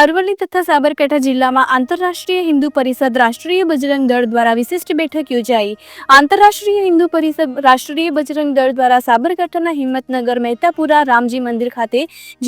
અરવલ્લી તથા સાબરકાંઠા જિલ્લામાં આંતરરાષ્ટ્રીય હિન્દુ પરિષદ રાષ્ટ્રીય બજરંગ દળ દ્વારા વિશિષ્ટ બેઠક યોજાઈ. આંતરરાષ્ટ્રીય હિન્દુ પરિષદ રાષ્ટ્રીય બજરંગ દળ દ્વારા સાબરકાંઠાના હિંમતનગર મહેતાપુરા રામજી મંદિર ખાતે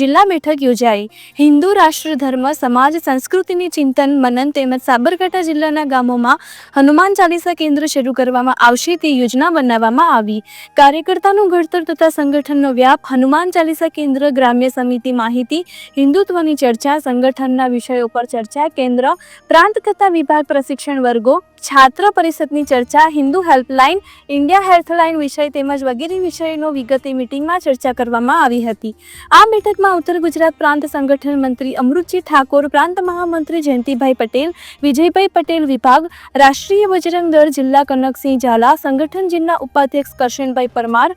જિલ્લા બેઠક યોજાઈ. હિન્દુ રાષ્ટ્ર ધર્મ, સમાજ, સંસ્કૃતિની ચિંતન, મનન તેમજ સાબરકાંઠા જિલ્લાના ગામોમાં હનુમાન ચાલીસા કેન્દ્ર શરૂ કરવામાં આવશે તે યોજના બનાવવામાં આવી. કાર્યકર્તાનું ઘડતર તથા સંગઠનનો વ્યાપ, હનુમાન ચાલીસા કેન્દ્ર ગ્રામ્ય સમિતિ માહિતી, હિન્દુત્વની ચર્ચા સંગઠનના વિષયો પર ચર્ચા કેન્દ્ર, પ્રાંત કથા વિભાગ પ્રશિક્ષણ વર્ગો, છાત્ર પરિષદની ચર્ચા, હિન્દુ હેલ્પલાઇન, ઇન્ડિયા હેલ્થલાઇન વિષય તેમજ વગેરે વિષયનો વિગતે મિટિંગમાં ચર્ચા કરવામાં આવી હતી. આ બેઠકમાં ઉત્તર ગુજરાત પ્રાંત સંગઠન મંત્રી અમૃતજી ઠાકોર, પ્રાંત મહામંત્રી જયંતિભાઈ પટેલ, વિજયભાઈ પટેલ વિભાગ, રાષ્ટ્રીય બજરંગ દળ જિલ્લા કનકસિંહ ઝાલા, સંગઠન જિલ્લા ઉપાધ્યક્ષ કરશનભાઈ પરમાર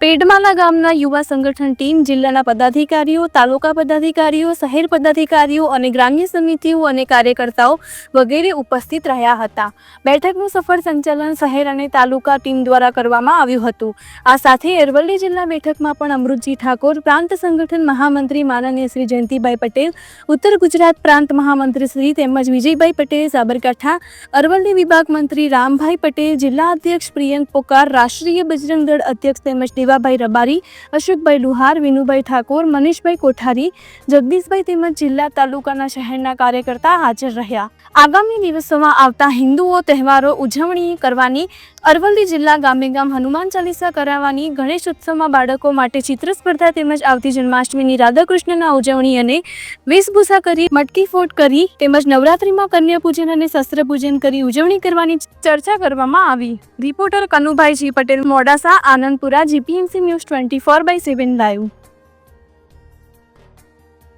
પેડમાલા ગામના યુવા સંગઠન ટીમ જિલ્લાના પદાધિકારીઓ, તાલુકા પદાધિકારીઓ, શહેર પદાધિકારીઓ અને ગ્રામ્ય સમિતિઓ અને કાર્યકર્તાઓ વગેરે ઉપસ્થિત રહ્યા હતા. બેઠકનું સફળ સંચાલન શહેર અને તાલુકા ટીમ દ્વારા કરવામાં આવ્યું હતું. આ સાથે અરવલ્લી જિલ્લા બેઠકમાં પણ અમૃતજી ઠાકોર, પ્રાંત સંગઠન મહામંત્રી માનનીય શ્રી જયંતિભાઈ પટેલ, ઉત્તર ગુજરાત પ્રાંત મહામંત્રી શ્રી તેમજ વિજયભાઈ પટેલ સાબરકાંઠા, અરવલ્લી વિભાગ મંત્રી રામભાઈ પટેલ, જિલ્લા અધ્યક્ષ પ્રિયંક પોકાર, રાષ્ટ્રીય બજરંગ દળ અધ્યક્ષ તેમજ દેવાભાઈ રબારી, અશોકભાઈ લુહાર, વિનુભાઈ ઠાકોર, મનીષભાઈ કોઠારી, જગદીશભાઈ તેમજ જિલ્લા તાલુકાના શહેરના કાર્યકર્તા હાજર રહ્યા. આગામી દિવસોમાં આવતા હિન્દુઓ તહેવારો ઉજવણી કરવાની, અરવલ્લી જિલ્લા ગામે ગામ હનુમાન ચાલીસા કરાવવાની, ગણેશ ઉત્સવમાં બાળકો માટે ચિત્ર સ્પર્ધા તેમજ આવતી જન્માષ્ટમીની રાધાકૃષ્ણના ઉજવણી અને વેશભૂષા કરી, મટકી ફોટ કરી, તેમજ નવરાત્રિમાં કન્યા પૂજન અને શસ્ત્ર પૂજન કરી ઉજવણી કરવાની ચર્ચા કરવામાં આવી. Reporter Kanubhai ji Patel, Modasa, Anandpura GPMC news twenty four by seven live.